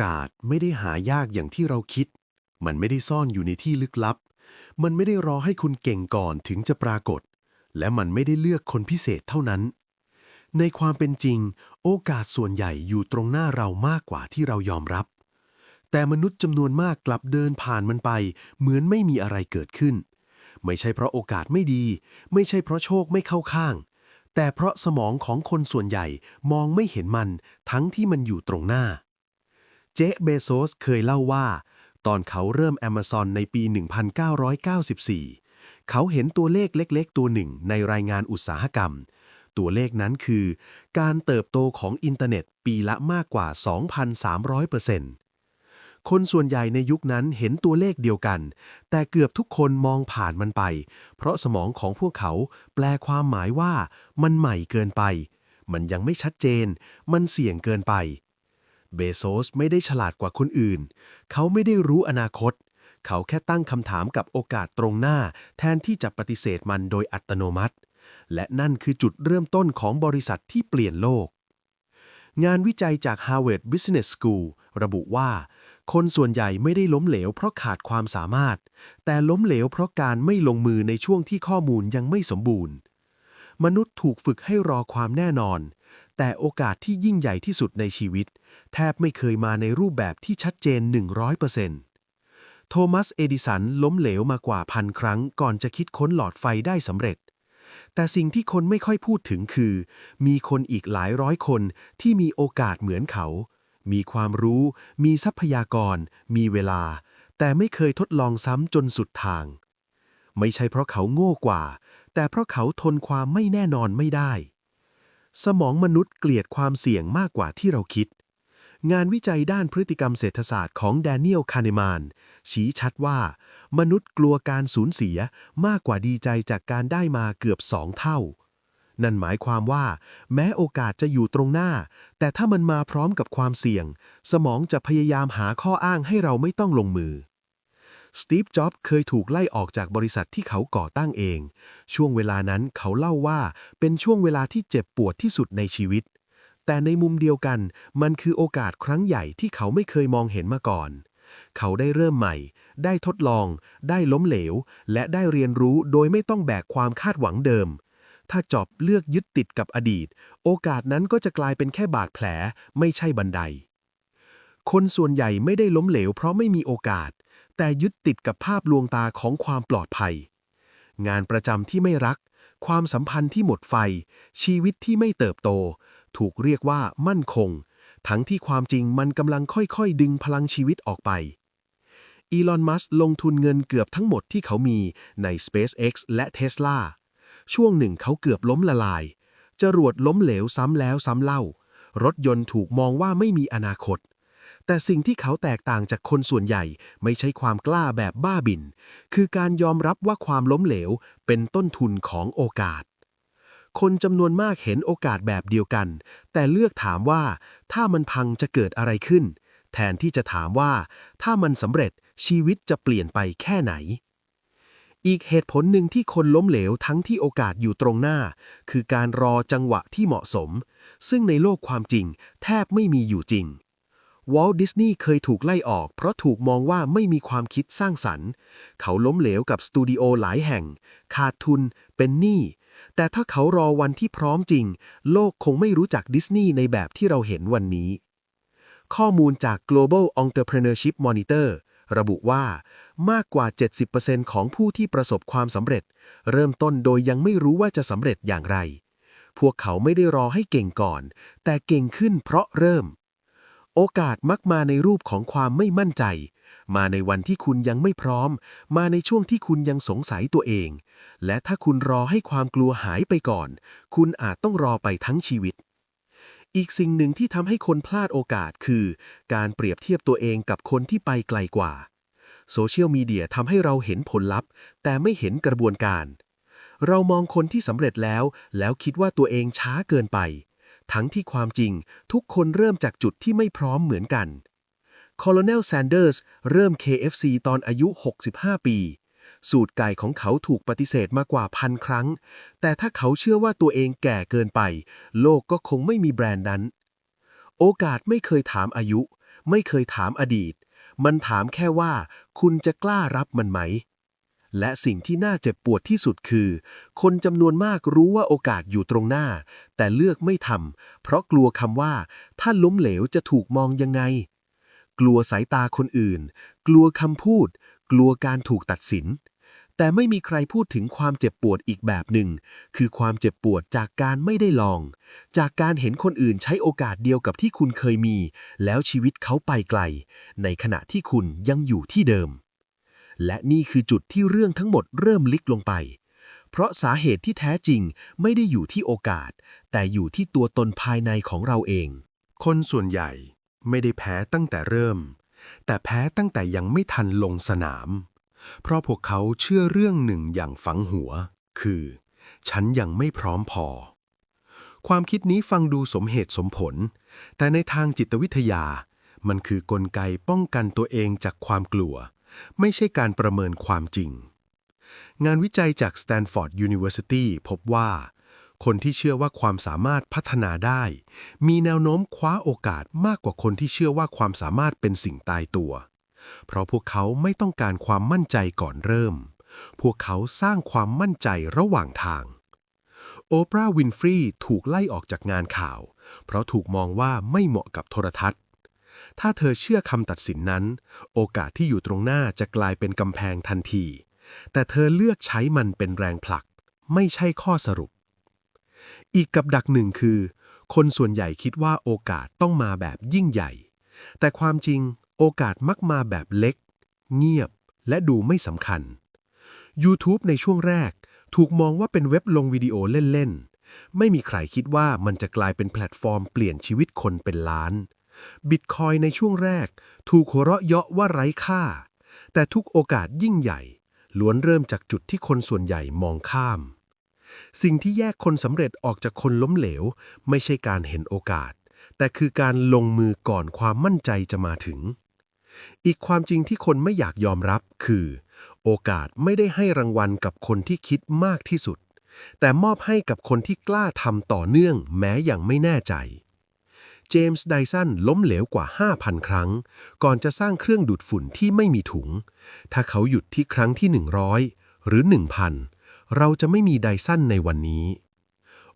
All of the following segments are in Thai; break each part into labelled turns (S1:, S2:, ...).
S1: อกาสไม่ได้หายากอย่างที่เราคิด มันไม่ได้ซ่อนอยู่ในที่ลึกลับ มันไม่ได้รอให้คุณเก่งก่อนถึงจะปรากฏ และมันไม่ได้เลือกคนพิเศษเท่านั้น ในความเป็นจริง โอกาสส่วนใหญ่อยู่ตรงหน้าเรามากกว่าที่เรายอมรับ แต่มนุษย์จำนวนมากกลับเดินผ่านมันไป เหมือนไม่มีอะไรเกิดขึ้น ไม่ใช่เพราะโอกาสไม่ดี ไม่ใช่เพราะโชคไม่เข้าข้างแต่เพราะสมองของคนส่วนใหญ่มองไม่เห็นมันทั้งที่มันอยู่ตรงหน้า เจฟเบโซสเคยเล่าว่า ตอนเขาเริ่ม Amazon ในปี 1994 เขาเห็นตัวเลขเล็กๆ ตัวหนึ่งในรายงานอุตสาหกรรม ตัวเลขนั้นคือ การเติบโตของอินเทอร์เน็ตปีละมากกว่า 2,300%คนส่วนใหญ่ในยุคนั้นเห็นตัวเลขเดียวกัน แต่เกือบทุกคนมองผ่านมันไป เพราะสมองของพวกเขาแปลความหมายว่ามันใหม่เกินไป มันยังไม่ชัดเจน มันเสี่ยงเกินไป เบโซสไม่ได้ฉลาดกว่าคนอื่น เขาไม่ได้รู้อนาคต เขาแค่ตั้งคำถามกับโอกาสตรงหน้า แทนที่จะปฏิเสธมันโดยอัตโนมัติ และนั่นคือจุดเริ่มต้นของบริษัทที่เปลี่ยนโลก งานวิจัยจาก Harvard Business School ระบุว่า คนส่วนใหญ่ไม่ได้ล้มเหลวเพราะขาดความสามารถ แต่ล้มเหลวเพราะการไม่ลงมือในช่วงที่ข้อมูลยังไม่สมบูรณ์ มนุษย์ถูกฝึกให้รอความแน่นอน แต่โอกาสที่ยิ่งใหญ่ที่สุดในชีวิต แทบไม่เคยมาในรูปแบบที่ชัดเจน 100%โทมัส เอดิสันล้มเหลวมากว่าพันครั้งก่อนจะคิดค้นหลอดไฟได้สำเร็จ แต่สิ่งที่คนไม่ค่อยพูดถึงคือ มีคนอีกหลายร้อยคนที่มีโอกาสเหมือนเขา มีความรู้ มีทรัพยากร มีเวลา แต่ไม่เคยทดลองซ้ำจนสุดทาง ไม่ใช่เพราะเขาโง่กว่า แต่เพราะเขาทนความไม่แน่นอนไม่ได้สมองมนุษย์เกลียดความเสี่ยงมากกว่าที่เราคิด งานวิจัยด้านพฤติกรรมเศรษฐศาสตร์ของแดเนียล คาเนมาน ชี้ชัดว่า มนุษย์กลัวการสูญเสียมากกว่าดีใจจากการได้มาเกือบสองเท่า นั่นหมายความว่า แม้โอกาสจะอยู่ตรงหน้า แต่ถ้ามันมาพร้อมกับความเสี่ยง สมองจะพยายามหาข้ออ้างให้เราไม่ต้องลงมือสตีฟ จ็อบส์เคยถูกไล่ออกจากบริษัทที่เขาก่อตั้งเอง ช่วงเวลานั้นเขาเล่าว่าเป็นช่วงเวลาที่เจ็บปวดที่สุดในชีวิต แต่ในมุมเดียวกัน มันคือโอกาสครั้งใหญ่ที่เขาไม่เคยมองเห็นมาก่อน เขาได้เริ่มใหม่ ได้ทดลอง ได้ล้มเหลว และได้เรียนรู้โดยไม่ต้องแบกความคาดหวังเดิม ถ้าจอบเลือกยึดติดกับอดีต โอกาสนั้นก็จะกลายเป็นแค่บาดแผล ไม่ใช่บันได คนส่วนใหญ่ไม่ได้ล้มเหลวเพราะไม่มีโอกาส แต่ยึดติดกับภาพลวงตาของความปลอดภัย งานประจำที่ไม่รัก ความสัมพันธ์ที่หมดไฟ ชีวิตที่ไม่เติบโต ถูกเรียกว่ามั่นคง ทั้งที่ความจริงมันกำลังค่อยๆ ดึงพลังชีวิตออกไปอีลอน มัสก์ลงทุนเงินเกือบทั้งหมดที่เขามีใน SpaceX และ Tesla ช่วงหนึ่งเขาเกือบล้มละลาย จรวดล้มเหลวซ้ำแล้วซ้ำเล่า รถยนต์ถูกมองว่าไม่มีอนาคต แต่สิ่งที่เขาแตกต่างจากคนส่วนใหญ่ไม่ใช่ความกล้าแบบบ้าบิน คือการยอมรับว่าความล้มเหลวเป็นต้นทุนของโอกาส คนจำนวนมากเห็นโอกาสแบบเดียวกัน แต่เลือกถามว่า ถ้ามันพังจะเกิดอะไรขึ้น แทนที่จะถามว่า ถ้ามันสำเร็จชีวิตจะเปลี่ยนไปแค่ไหน อีกเหตุผลหนึ่งที่คนล้มเหลวทั้งที่โอกาสอยู่ตรงหน้า คือการรอจังหวะที่เหมาะสม ซึ่งในโลกความจริง แทบไม่มีอยู่จริงวอลดิสนีย์เคยถูกไล่ออกเพราะถูกมองว่าไม่มีความคิดสร้างสรรค์ เขาล้มเหลวกับสตูดิโอหลายแห่ง ขาดทุน เป็นหนี้ แต่ถ้าเขารอวันที่พร้อมจริง โลกคงไม่รู้จักดิสนีย์ในแบบที่เราเห็นวันนี้ ข้อมูลจาก Global Entrepreneurship Monitor ระบุว่ามากกว่า 70%ของผู้ที่ประสบความสำเร็จ เริ่มต้นโดยยังไม่รู้ว่าจะสำเร็จอย่างไร พวกเขาไม่ได้รอให้เก่งก่อน แต่เก่งขึ้นเพราะเริ่ม โอกาสมักมาในรูปของความไม่มั่นใจ มาในวันที่คุณยังไม่พร้อม มาในช่วงที่คุณยังสงสัยตัวเอง และถ้าคุณรอให้ความกลัวหายไปก่อน คุณอาจต้องรอไปทั้งชีวิต อีกสิ่งหนึ่งที่ทำให้คนพลาดโอกาสคือ การเปรียบเทียบตัวเองกับคนที่ไปไกลกว่าโซเชียลมีเดียทำให้เราเห็นผลลัพธ์ แต่ไม่เห็นกระบวนการ เรามองคนที่สำเร็จแล้ว แล้วคิดว่าตัวเองช้าเกินไป ทั้งที่ความจริงทุกคนเริ่มจากจุดที่ไม่พร้อมเหมือนกัน คโลเนลแซนเดอร์สเริ่ม KFC ตอนอายุ 65 ปี สูตรไก่ของเขาถูกปฏิเสธมากกว่าพันครั้ง แต่ถ้าเขาเชื่อว่าตัวเองแก่เกินไป โลกก็คงไม่มีแบรนด์นั้น โอกาสไม่เคยถามอายุ ไม่เคยถามอดีต มันถามแค่ว่า คุณจะกล้ารับมันไหม และสิ่งที่น่าเจ็บปวดที่สุดคือ คนจำนวนมากรู้ว่าโอกาสอยู่ตรงหน้า แต่เลือกไม่ทำเพราะกลัวคำว่า ถ้าล้มเหลวจะถูกมองยังไง กลัวสายตาคนอื่น กลัวคำพูด กลัวการถูกตัดสิน แต่ไม่มีใครพูดถึงความเจ็บปวดอีกแบบหนึ่ง คือความเจ็บปวดจากการไม่ได้ลอง จากการเห็นคนอื่นใช้โอกาสเดียวกับที่คุณเคยมี แล้วชีวิตเขาไปไกล ในขณะที่คุณยังอยู่ที่เดิม และนี่คือจุดที่เรื่องทั้งหมดเริ่มลิกลงไปเพราะสาเหตุที่แท้จริงไม่ได้อยู่ที่โอกาส แต่อยู่ที่ตัวตนภายในของเราเอง คนส่วนใหญ่ ไม่ได้แพ้ตั้งแต่เริ่ม แต่แพ้ตั้งแต่ยังไม่ทันลงสนาม เพราะพวกเขาเชื่อเรื่องหนึ่งอย่างฝังหัว คือ ฉันยังไม่พร้อมพอ ความคิดนี้ฟังดูสมเหตุสมผล แต่ในทางจิตวิทยา มันคือกลไกป้องกันตัวเองจากความกลัว ไม่ใช่การประเมินความจริง งานวิจัยจาก Stanford University พบว่า คนที่เชื่อว่าความสามารถพัฒนาได้ มีแนวโน้มคว้าโอกาสมากกว่าคนที่เชื่อว่าความสามารถเป็นสิ่งตายตัว เพราะพวกเขาไม่ต้องการความมั่นใจก่อนเริ่ม พวกเขาสร้างความมั่นใจระหว่างทาง โอปราห์วินฟรีถูกไล่ออกจากงานข่าว เพราะถูกมองว่าไม่เหมาะกับโทรทัศน์ ถ้าเธอเชื่อคำตัดสินนั้น โอกาสที่อยู่ตรงหน้าจะกลายเป็นกำแพงทันที แต่เธอเลือกใช้มันเป็นแรงผลัก ไม่ใช่ข้อสรุป อีกกับดักหนึ่งคือ คนส่วนใหญ่คิดว่าโอกาสต้องมาแบบยิ่งใหญ่ แต่ความจริงโอกาสมักมาแบบเล็ก เงียบและดูไม่สำคัญ YouTube ในช่วงแรกถูกมองว่าเป็นเว็บลงวิดีโอเล่น ๆ ไม่มีใครคิดว่ามันจะกลายเป็นแพลตฟอร์มเปลี่ยนชีวิตคนเป็นล้านบิตคอยในช่วงแรก ถูกหัวเราะเยาะว่าไร้ค่า แต่ทุกโอกาสยิ่งใหญ่ ล้วนเริ่มจากจุดที่คนส่วนใหญ่มองข้าม สิ่งที่แยกคนสำเร็จออกจากคนล้มเหลว ไม่ใช่การเห็นโอกาส แต่คือการลงมือก่อนความมั่นใจจะมาถึง อีกความจริงที่คนไม่อยากยอมรับคือ โอกาสไม่ได้ให้รางวัลกับคนที่คิดมากที่สุด แต่มอบให้กับคนที่กล้าทำต่อเนื่องแม้อย่างไม่แน่ใจเจมส์ไดสันล้มเหลวกว่า 5,000 ครั้ง ก่อนจะสร้างเครื่องดูดฝุ่นที่ไม่มีถุง ถ้าเขาหยุดที่ครั้งที่ 100 หรือ 1,000 เราจะไม่มีไดสันในวันนี้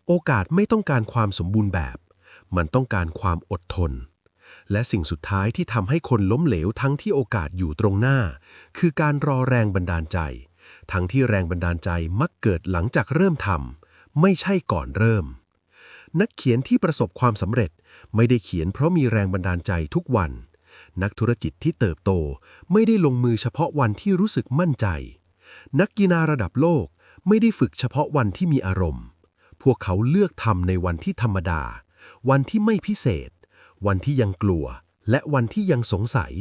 S1: โอกาสไม่ต้องการความสมบูรณ์แบบ มันต้องการความอดทน และสิ่งสุดท้ายที่ทำให้คนล้มเหลวทั้งที่โอกาสอยู่ตรงหน้า คือการรอแรงบันดาลใจ ทั้งที่แรงบันดาลใจมักเกิดหลังจากเริ่มทำไม่ใช่ก่อนเริ่ม นักเขียนที่ประสบความสำเร็จไม่ได้เขียนเพราะมีแรงบันดาลใจทุกวัน นักธุรกิจที่เติบโตไม่ได้ลงมือเฉพาะวันที่รู้สึกมั่นใจ นักกีฬาระดับโลก ไม่ได้ฝึกเฉพาะวันที่มีอารมณ์ พวกเขาเลือกทำในวันที่ธรรมดา วันที่ไม่พิเศษ วันที่ยังกลัว และวันที่ยังสงสัย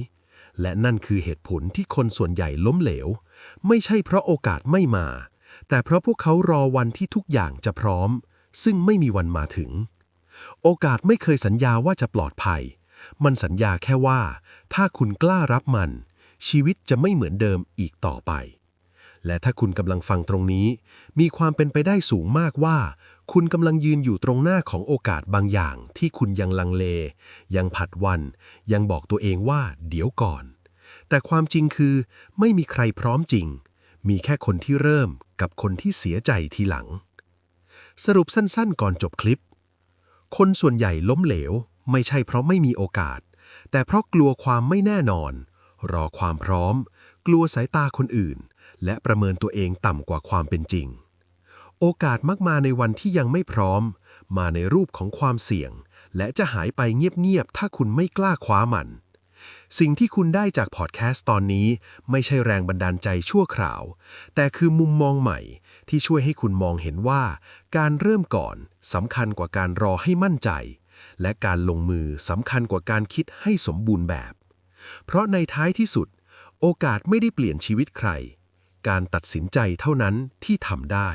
S1: และนั่นคือเหตุผลที่คนส่วนใหญ่ล้มเหลว ไม่ใช่เพราะโอกาสไม่มา แต่เพราะพวกเขารอวันที่ทุกอย่างจะพร้อม ซึ่งไม่มีวันมาถึง โอกาสไม่เคยสัญญาว่าจะปลอดภัย มันสัญญาแค่ว่า ถ้าคุณกล้ารับมัน ชีวิตจะไม่เหมือนเดิมอีกต่อไป และถ้าคุณกำลังฟังตรงนี้ มีความเป็นไปได้สูงมากว่า คุณกำลังยืนอยู่ตรงหน้าของโอกาสบางอย่างที่คุณยังลังเล ยังผัดวัน ยังบอกตัวเองว่าเดี๋ยวก่อน แต่ความจริงคือไม่มีใครพร้อมจริง มีแค่คนที่เริ่มกับคนที่เสียใจทีหลัง สรุปสั้นๆ ก่อนจบคลิป คนส่วนใหญ่ล้มเหลว ไม่ใช่เพราะไม่มีโอกาส แต่เพราะกลัวความไม่แน่นอน รอความพร้อม กลัวสายตาคนอื่น และประเมินตัวเองต่ำกว่าความเป็นจริง โอกาสมักมาในวันที่ยังไม่พร้อม มาในรูปของความเสี่ยง และจะหายไปเงียบ ๆ ถ้าคุณไม่กล้าคว้ามัน สิ่งที่คุณได้จากพอดแคสต์ตอนนี้ไม่ใช่แรงบันดาลใจชั่วคราว แต่คือมุมมองใหม่ที่ช่วยให้คุณมองเห็นว่า การเริ่มก่อนสำคัญกว่าการรอให้มั่นใจ และการลงมือสำคัญกว่าการคิดให้สมบูรณ์แบบ เพราะในท้ายที่สุด โอกาสไม่ได้เปลี่ยนชีวิตใคร การตัดสินใจเท่านั้นที่ทำได้